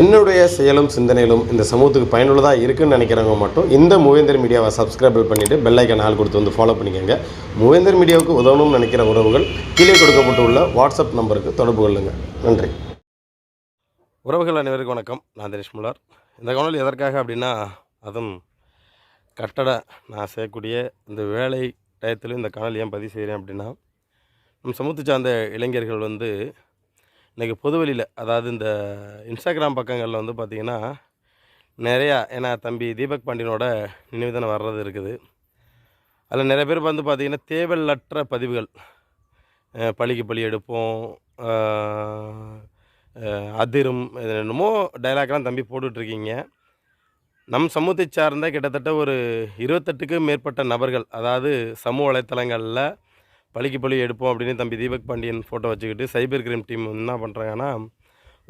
என்னுடைய செயலும் சிந்தனையிலும் இந்த சமூகத்துக்கு பயனுள்ளதாக இருக்குன்னு நினைக்கிறவங்க மட்டும் இந்த மூவேந்தர் மீடியாவை சப்ஸ்கிரைப் பண்ணிவிட்டு பெல்லைக்கன் ஆள் கொடுத்து வந்து ஃபாலோ பண்ணிக்கோங்க. மூவேந்தர் மீடியாவுக்கு உதவணும்னு நினைக்கிற உறவுகள் கீழே கொடுக்கப்பட்டுள்ள வாட்ஸ்அப் நம்பருக்கு தொடர்பு கொள்ளுங்கள் நன்றி. உறவுகள் அனைவருக்கும் வணக்கம். நான் தினேஷ் முல்லார் இந்த கவனம் எதற்காக அப்படின்னா அதுவும் கட்டட நான் செய்யக்கூடிய இந்த வேலை டயத்திலும் இந்த கணல் ஏன் பதிவு செய்கிறேன் அப்படின்னா நம் சமூகத்தை சார்ந்த இளைஞர்கள் வந்து இன்றைக்கி பொதுவெளியில் அதாவது இந்த இன்ஸ்டாகிராம் பக்கங்களில் வந்து பார்த்திங்கன்னா நிறையா ஏன்னா தம்பி தீபக் பாண்டியனோட நினைவுதனம் வர்றது இருக்குது. அதில் நிறைய பேர் வந்து பார்த்திங்கன்னா தேவையற்ற பதிவுகள் பழிக்கு பழி எடுப்போம் அதிரும் இது என்னமோ டைலாக்லாம் தம்பி போட்டுட்ருக்கீங்க. நம் சமூகத்தை சார்ந்த கிட்டத்தட்ட ஒரு இருபத்தெட்டுக்கு மேற்பட்ட நபர்கள் அதாவது சமூக வலைத்தளங்களில் பழிக்கு பழி எடுப்போம் அப்படின்னு தம்பி தீபக் பாண்டியன் ஃபோட்டோ வச்சுக்கிட்டு சைபர் கிரைம் டீம் என்ன பண்ணுறாங்கன்னா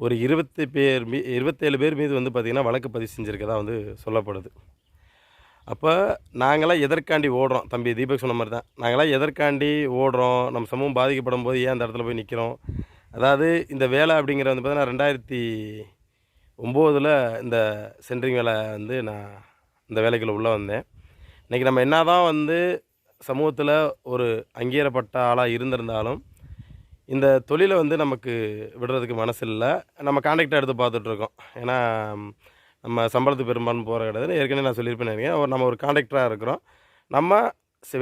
ஒரு இருபத்தி பேர் மீ இருபத்தேழு பேர் மீது வந்து பார்த்திங்கன்னா வழக்கு பதிவு செஞ்சுருக்கதா வந்து சொல்லப்படுது. அப்போ நாங்களாம் எதற்காண்டி ஓடுறோம்? தம்பி தீபக் சொன்ன மாதிரி தான் நாங்களாம் எதற்காண்டி ஓடுறோம்? நம்ம சமூகம் பாதிக்கப்படும் போது ஏன் அந்த இடத்துல போய் நிற்கிறோம் அதாவது இந்த வேலை அப்படிங்கிற வந்து பார்த்தீங்கன்னா ரெண்டாயிரத்தி ஒம்போதில் இந்த சென்ட்ரிங் வேலை வந்து நான் இந்த வேலைக்குள்ளே உள்ளே வந்தேன். இன்றைக்கி நம்ம என்ன தான் வந்து சமூகத்தில் ஒரு அங்கீகாரப்பட்ட ஆளாக இருந்திருந்தாலும் இந்த தொழிலை வந்து நமக்கு விடுறதுக்கு மனசு இல்லை நம்ம காண்டக்டாக எடுத்து பார்த்துட்ருக்கோம். ஏன்னா நம்ம சம்பளத்துக்கு பெரும்பாலும் போகிற கிடையாது ஏற்கனவே நான் சொல்லியிருப்பேன் நினைக்கிறேன். ஒரு நம்ம ஒரு கான்ட்ராக்டராக இருக்கிறோம். நம்ம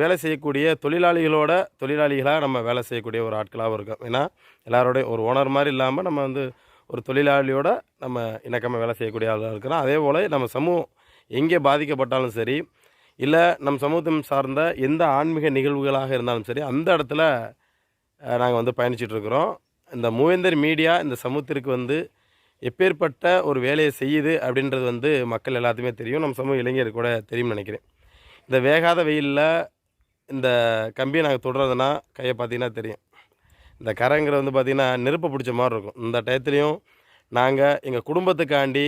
வேலை செய்யக்கூடிய தொழிலாளிகளோட தொழிலாளிகளாக நம்ம வேலை செய்யக்கூடிய ஒரு ஆட்களாகவும் இருக்கோம். ஏன்னா எல்லாரோடைய ஒரு ஓனர் மாதிரி இல்லாமல் நம்ம வந்து ஒரு தொழிலாளியோட நம்ம இணக்கமாக வேலை செய்யக்கூடிய ஆளாக இருக்கிறோம். அதே போல் நம்ம சமூகம் எங்கே பாதிக்கப்பட்டாலும் சரி இல்லை நம் சமூகத்தை சார்ந்த எந்த ஆன்மீக நிகழ்வுகளாக இருந்தாலும் சரி அந்த இடத்துல நாங்கள் வந்து பயணிச்சிட்ருக்குறோம் இந்த மூவேந்தர் மீடியா இந்த சமூகத்திற்கு வந்து எப்பேற்பட்ட ஒரு வேலையை செய்யுது அப்படின்றது வந்து மக்கள் எல்லாத்துக்குமே தெரியும். நம்ம சமூக இளைஞர் கூட தெரியும்னு நினைக்கிறேன். இந்த வேகாத வெயிலில் இந்த கம்பியை நாங்கள் தொடுறதுனா கையை பார்த்தீங்கன்னா தெரியும். இந்த கரைங்கிறது வந்து பார்த்திங்கன்னா நெருப்பை பிடிச்ச மாதிரி இருக்கும். இந்த டயத்துலையும் நாங்கள் எங்கள் குடும்பத்துக்காண்டி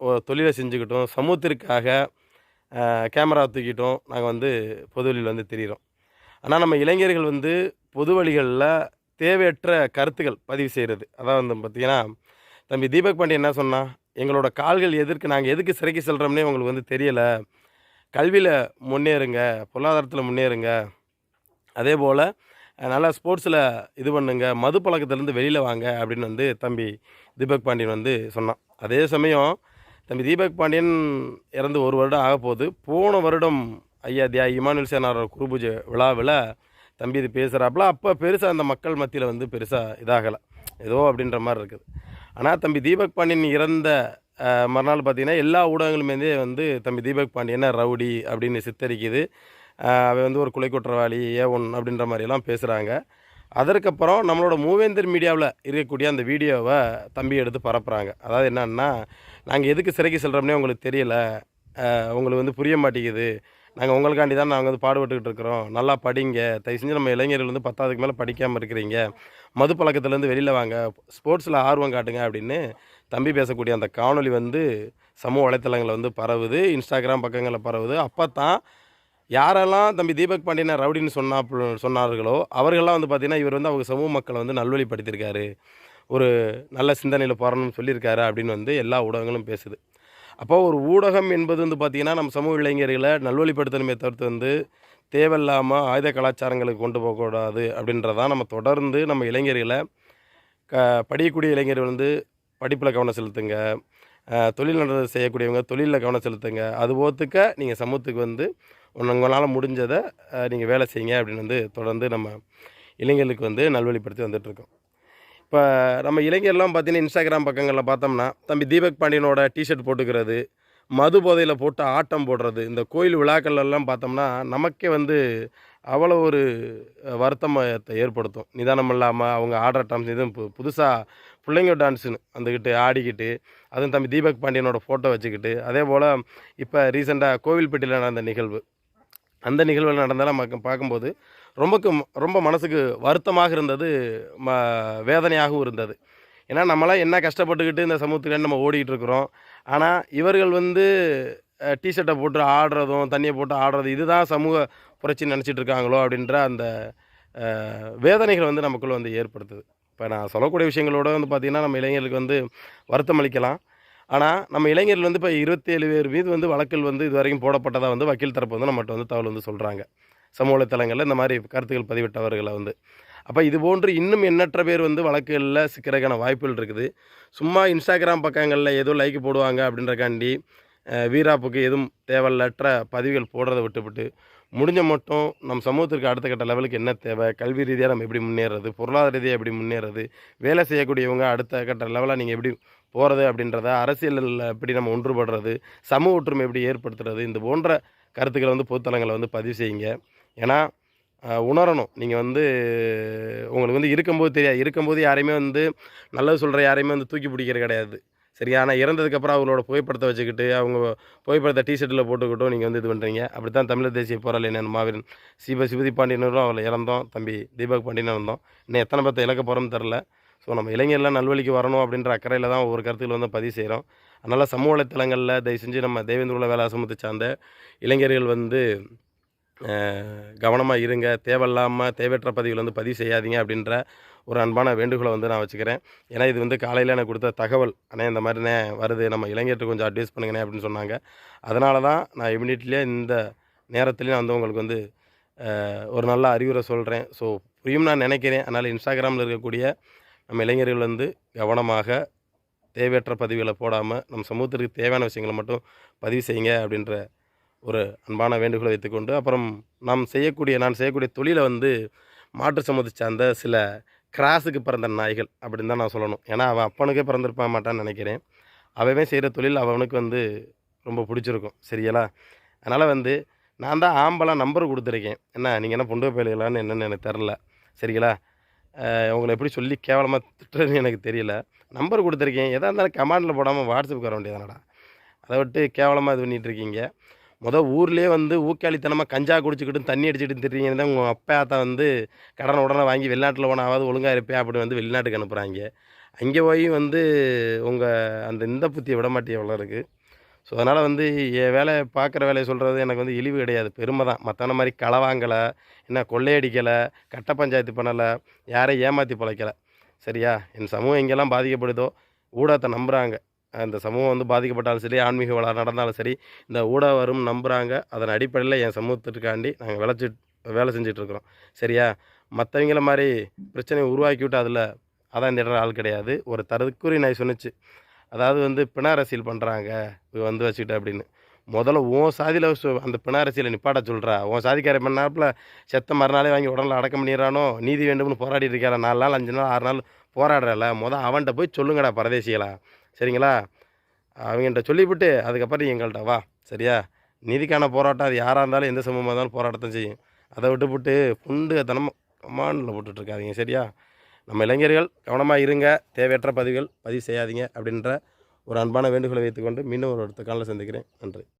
ஒரு தொழிலை செஞ்சுக்கிட்டோம். சமூகத்திற்காக கேமரா தூக்கிட்டோம். நாங்கள் வந்து பொதுவெளியில் வந்து தெரிகிறோம் ஆனால் நம்ம இளைஞர்கள் வந்து பொது வழிகளில் தேவையற்ற கருத்துக்கள் பதிவு செய்கிறது அதான் வந்து பார்த்திங்கன்னா தம்பி தீபக் பாண்டியன் என்ன சொன்னால் எங்களோட கால்கள் எதற்கு நாங்கள் எதுக்கு சிறைக்கு செல்கிறோம்னே உங்களுக்கு வந்து தெரியலை. கல்வியில் முன்னேறுங்க பொருளாதாரத்தில் முன்னேறுங்க. அதே போல் நல்லா ஸ்போர்ட்ஸில் இது பண்ணுங்க மது பழக்கத்துலேருந்து வெளியில் வாங்க. அப்படின்னு வந்து தம்பி தீபக் பாண்டியன் வந்து சொன்னான். அதே சமயம் தம்பி தீபக் பாண்டியன் இறந்து ஒரு வருடம் ஆக போகுது. போன வருடம் ஐயா தியா இமானுல் சேனாரோட குருபூஜை விழாவில் தம்பி இது பேசுகிறாப்புல அப்போ பெருசாக அந்த மக்கள் மத்தியில் வந்து பெருசாக இதாகலை. ஏதோ அப்படின்ற மாதிரி இருக்குது. ஆனால் தம்பி தீபக் பாண்டியன் இறந்த மறுநாள் பார்த்தீங்கன்னா எல்லா ஊடகங்களுமே வந்து தம்பி தீபக் பாண்டியனை ரவுடி அப்படின்னு சித்தரிக்குது. அவை அவன் வந்து ஒரு குலை குற்றவாளி ஏ ஒன் அப்படின்ற மாதிரியெல்லாம் பேசுகிறாங்க அதற்கப்புறம் நம்மளோட மூவேந்தர் மீடியாவில் இருக்கக்கூடிய அந்த வீடியோவை தம்பி எடுத்து பரப்புகிறாங்க அதாவது என்னன்னா நாங்கள் எதுக்கு சிறைக்கு செல்கிறோம்னே உங்களுக்கு தெரியல. உங்களுக்கு வந்து புரிய மாட்டேங்குது. நாங்கள் உங்களுக்காண்டி தான் நாங்கள் வந்து பாடுபட்டுக்கிட்டு இருக்கிறோம். நல்லா படிங்க. தயவு செஞ்சு நம்ம இளைஞர்கள் வந்து பத்தாவதுக்கு மேலே படிக்காமல் இருக்கிறீங்க. மது பழக்கத்துலேருந்து வெளியில் வாங்க. ஸ்போர்ட்ஸில் ஆர்வம் காட்டுங்க அப்படின்னு தம்பி பேசக்கூடிய அந்த காணொளி வந்து சமூக வலைத்தளங்களில் வந்து பரவுது. இன்ஸ்டாகிராம் பக்கங்களில் பரவுது. அப்போ தான் யாரெல்லாம் தம்பி தீபக் பாண்டியனை ரவுடின்னு சொன்னா சொன்னார்களோ அவர்கள்லாம் வந்து பார்த்திங்கன்னா இவர் வந்து அவங்க சமூக மக்களை வந்து நல்வழிப்படுத்தியிருக்காரு. ஒரு நல்ல சிந்தனையில் போகிறணும்னு சொல்லியிருக்காரு அப்படின்னு வந்து எல்லா ஊடகங்களும் பேசுது. அப்போ ஒரு ஊடகம் என்பது வந்து பார்த்திங்கன்னா நம்ம சமூக இளைஞர்களை நல்வழிப்படுத்தணுமே தவிர்த்து வந்து தேவையில்லாமல் ஆயுத கலாச்சாரங்களுக்கு கொண்டு போகக்கூடாது அப்படின்றதான் நம்ம தொடர்ந்து நம்ம இளைஞர்களை க படிக்கக்கூடிய இளைஞர்கள் வந்து படிப்பில் கவனம் செலுத்துங்க. தொழில் நடத்த செய்யக்கூடியவங்க தொழிலில் கவனம் செலுத்துங்க. அது போத்துக்க நீங்கள் சமூகத்துக்கு வந்து உங்களால் முடிஞ்சதை நீங்கள் வேலை செய்யுங்க அப்படின்னு வந்து தொடர்ந்து நம்ம இளைஞர்களுக்கு வந்து நல்வழிப்படுத்தி வந்துட்டுருக்கோம் இப்போ நம்ம இளைஞர்லாம் பார்த்தீங்கன்னா இன்ஸ்டாகிராம் பக்கங்களில் பார்த்தோம்னா தம்பி தீபக் பாண்டியனோட டிஷர்ட் போட்டுக்கிறது மது போதையில் போட்டு ஆட்டம் போடுறது இந்த கோயில் விழாக்கள் எல்லாம் பார்த்தோம்னா நமக்கே வந்து அவ்வளோ ஒரு வருத்தமத்தை ஏற்படுத்தும். நிதானம் இல்லாமல் அவங்க ஆடுற டான்ஸ் இதுவும் பு புதுசாக பிள்ளைங்க டான்ஸுன்னு வந்துக்கிட்டு ஆடிக்கிட்டு அதுவும் தம்பி தீபக் பாண்டியனோட ஃபோட்டோ வச்சுக்கிட்டு அதே போல் இப்போ ரீசெண்டாக கோவில்பட்டியில் நடந்த நிகழ்வு. அந்த நிகழ்வுகள் நடந்தாலும் நம்ம பார்க்கும்போது ரொம்ப ரொம்ப மனசுக்கு வருத்தமாக இருந்தது ம வேதனையாகவும் இருந்தது. ஏன்னா நம்மளாம் என்ன கஷ்டப்பட்டுக்கிட்டு இந்த சமூகத்தில் நம்ம ஓடிக்கிட்டு இருக்கிறோம். ஆனால் இவர்கள் வந்து டிஷர்ட்டை போட்டு ஆடுறதும் தண்ணியை போட்டு ஆடுறது இதுதான் சமூக புரட்சி நினச்சிட்டு இருக்காங்களோ அப்படின்ற அந்த வேதனைகள் வந்து நமக்குள்ளே வந்து ஏற்படுத்துது. இப்போ நான் சொல்லக்கூடிய விஷயங்களோட வந்து பார்த்திங்கன்னா நம்ம இளைஞர்களுக்கு வந்து வருத்தம் அளிக்கலாம். ஆனால் நம்ம இளைஞர்கள் வந்து இப்போ இருபத்தேழு பேர் மீது வந்து வழக்கில் வந்து இது வரைக்கும் போடப்பட்டதாக வந்து வக்கீல் தரப்பு வந்து நம்மகிட்ட வந்து தகவல் வந்து சொல்கிறாங்க சமூக வலைத்தளங்களில் இந்த மாதிரி கருத்துக்கள் பதிவிட்டவர்களை வந்து. அப்போ இது போன்று இன்னும் எண்ணற்ற பேர் வந்து வழக்குகளில் சிக்கிறதுக்கான வாய்ப்புகள் இருக்குது. சும்மா இன்ஸ்டாகிராம் பக்கங்களில் ஏதோ லைக் போடுவாங்க அப்படின்றக்காண்டி வீராப்புக்கு எதுவும் தேவையற்ற பதிவுகள் போடுறதை விட்டுவிட்டு முடிஞ்ச மட்டும் நம் சமூகத்திற்கு அடுத்த கட்ட லெவலுக்கு என்ன தேவை கல்வி ரீதியாக நம்ம எப்படி முன்னேறது பொருளாதார ரீதியாக எப்படி முன்னேறது வேலை செய்யக்கூடியவங்க அடுத்த கட்ட லெவலாக நீங்கள் எப்படி போகிறது அப்படின்றத அரசியலில் எப்படி நம்ம ஒன்றுபடுறது சமூக ஒற்றுமை எப்படி ஏற்படுத்துறது இந்த போன்ற கருத்துக்களை வந்து பொதுத்தலங்களை வந்து பதிவு செய்யுங்க. ஏன்னா உணரணும். நீங்கள் வந்து உங்களுக்கு வந்து இருக்கும்போது தெரியாது இருக்கும்போது யாரையுமே வந்து நல்லது சொல்கிற யாரையுமே வந்து தூக்கி பிடிக்கிறது கிடையாது. சரியா? ஆனால் இறந்ததுக்கப்புறம் அவங்களோட புகைப்படத்தை வச்சுக்கிட்டு அவங்க புகைப்படத்தை டிஷர்ட்டில் போட்டுக்கிட்டும் நீங்கள் வந்து இது பண்ணுறீங்க அப்படி தான் தமிழர் தேசிய போராளி என்ன மாவீரன் சிவ சிவதி பாண்டியனரும் அவளை இறந்தோம். தம்பி தீபக் பாண்டியனும் இறந்தோம். இன்னும் எத்தனை பேர்த்த இழக்க போகிறோம்னு தெரில ஸோ நம்ம இளைஞர்லாம் நல்வழிக்கு வரணும் அப்படின்ற அக்கறையில் தான் ஒவ்வொரு கருத்துக்கள் வந்து பதிவு செய்கிறோம் அதனால் சமூக வலைத்தளங்களில் தயவு செஞ்சு நம்ம தேவேந்திர வேலை சமூகத்தை சார்ந்த இளைஞர்கள் வந்து கவனமாக இருங்க. தேவையில்லாமல் தேவையற்ற பதிவுகள் வந்து பதிவு செய்யாதீங்க அப்படின்ற ஒரு அன்பான வேண்டுகோளை வந்து நான் வச்சுக்கிறேன். ஏன்னா இது வந்து காலையில் எனக்கு கொடுத்த தகவல். அண்ணே இந்த மாதிரிண்ணே வருது. நம்ம இளைஞர்கிட்ட கொஞ்சம் அட்வைஸ் பண்ணுங்கண்ணே அப்படின்னு சொன்னாங்க. அதனால தான் நான் இமிடியட்லியே இந்த நேரத்துலேயும் வந்து உங்களுக்கு வந்து ஒரு நல்ல அறிவுரை சொல்கிறேன் ஸோ புரியும் நான் நினைக்கிறேன். அதனால் இன்ஸ்டாகிராமில் இருக்கக்கூடிய நம்ம இளைஞர்கள் வந்து கவனமாக தேவையற்ற பதிவுகளை போடாமல் நம்ம சமூகத்திற்கு தேவையான விஷயங்களை மட்டும் பதிவு செய்யுங்க அப்படின்ற ஒரு அன்பான வேண்டுகோளை வைத்துக்கொண்டு அப்புறம் நாம் செய்யக்கூடிய நான் செய்யக்கூடிய தொழிலை வந்து மாற்று சமூகத்தை சார்ந்த சில கிராஸுக்கு பிறந்த நாய்கள் அப்படின்னு தான் நான் சொல்லணும். ஏன்னா அவன் அப்பனுக்கே பிறந்திருப்பான் மாட்டான்னு நினைக்கிறேன். அவன் செய்கிற தொழில் அவனுக்கு வந்து ரொம்ப பிடிச்சிருக்கும். சரிங்களா? அதனால் வந்து நான் தான் ஆம்பளை நம்பர் கொடுத்துருக்கேன். என்ன நீங்கள் என்ன பொண்டு போயிடலான்னு என்னென்னு எனக்கு தெரில சரிங்களா? உங்களை எப்படி சொல்லி கேவலமாக திட்டுறதுன்னு எனக்கு தெரியல. நம்பர் கொடுத்துருக்கேன். எதாக இருந்தாலும் கமாண்டில் போடாமல் வாட்ஸ்அப்புக்கு வர வேண்டியதானடா அதை விட்டு கேவலமாக இது பண்ணிகிட்ருக்கீங்க மொதல் ஊர்லேயே வந்து ஊக்காளித்தனமாக கஞ்சா குடிச்சிக்கிட்டு தண்ணி அடிச்சுட்டு திட்டுறீங்கன்னு தான் உங்கள் அப்பா தான் வந்து கடனை உடனே வாங்கி வெளிநாட்டில் போனாவது ஒழுங்காக இருப்பேன் அப்படி வந்து வெளிநாட்டுக்கு அனுப்புகிறாங்க அங்கே போய் வந்து உங்கள் அந்த இந்த புத்தியை விட மாட்டேன் எவ்வளோ இருக்குது ஸோ அதனால் வந்து என் வேலையை பார்க்குற வேலையை சொல்கிறது எனக்கு வந்து இழிவு கிடையாது. பெருமை தான். மற்றான மாதிரி களவாங்கலை என்ன கொள்ளையடிக்கலை கட்ட பஞ்சாயத்து பண்ணலை யாரையும் ஏமாற்றி பழைக்கலை. சரியா? என் சமூகம் எங்கெல்லாம் பாதிக்கப்படுதோ ஊடகத்தை நம்புகிறாங்க அந்த சமூகம் வந்து பாதிக்கப்பட்டாலும் சரி ஆன்மீக வள நடந்தாலும் சரி இந்த ஊடகம் வரும் நம்புகிறாங்க அதன் அடிப்படையில் என் சமூகத்திற்காண்டி நாங்கள் விளைச்சி வேலை செஞ்சிட்ருக்குறோம். சரியா? மற்றவங்கள மாதிரி பிரச்சனையை உருவாக்கி விட்டு அதில் அதான் இந்த இடம் ஆள் கிடையாது. ஒரு தற்கூரி நான் சொன்னுச்சு. அதாவது வந்து பிணாரசியல் பண்ணுறாங்க வந்து வச்சுக்கிட்டு அப்படின்னு. முதல்ல உன் சாதியில் அந்த பிணாரசியில் நிப்பாட நிப்பாட்ட சொல்கிறா உன் சாதிக்கார பண்ணாப்புல செத்த மறுநாளே வாங்கி உடனே அடக்கம் பண்ணிடுறானோ? நீதி வேண்டும்னு போராடிட்டு இருக்காரா நாலு நாள் அஞ்சு நாள் ஆறு நாள் போராடுறல மொதல் அவன்கிட்ட போய் சொல்லுங்கடா பரதேசிகளா. சரிங்களா? அவங்கள்ட்ட சொல்லிவிட்டு அதுக்கப்புறம் எங்கள்கிட்ட வா. சரியா? நீதிக்கான போராட்டம் அது யாராக இருந்தாலும் எந்த சமூகமாக இருந்தாலும் போராட்டத்தான் செய்யும். அதை விட்டுப்புட்டு புண்டு தனமாக கமாண்டில் போட்டுட்ருக்காதீங்க சரியா? நம்ம இளைஞர்கள் கவனமாக இருங்க தேவையற்ற பதிவுகள் பதிவு செய்யாதீங்க அப்படின்ற ஒரு அன்பான வேண்டுகோளை வைத்துக்கொண்டு மீண்டும் ஒரு அடுத்த காலில் சந்திக்கிறேன். நன்றி.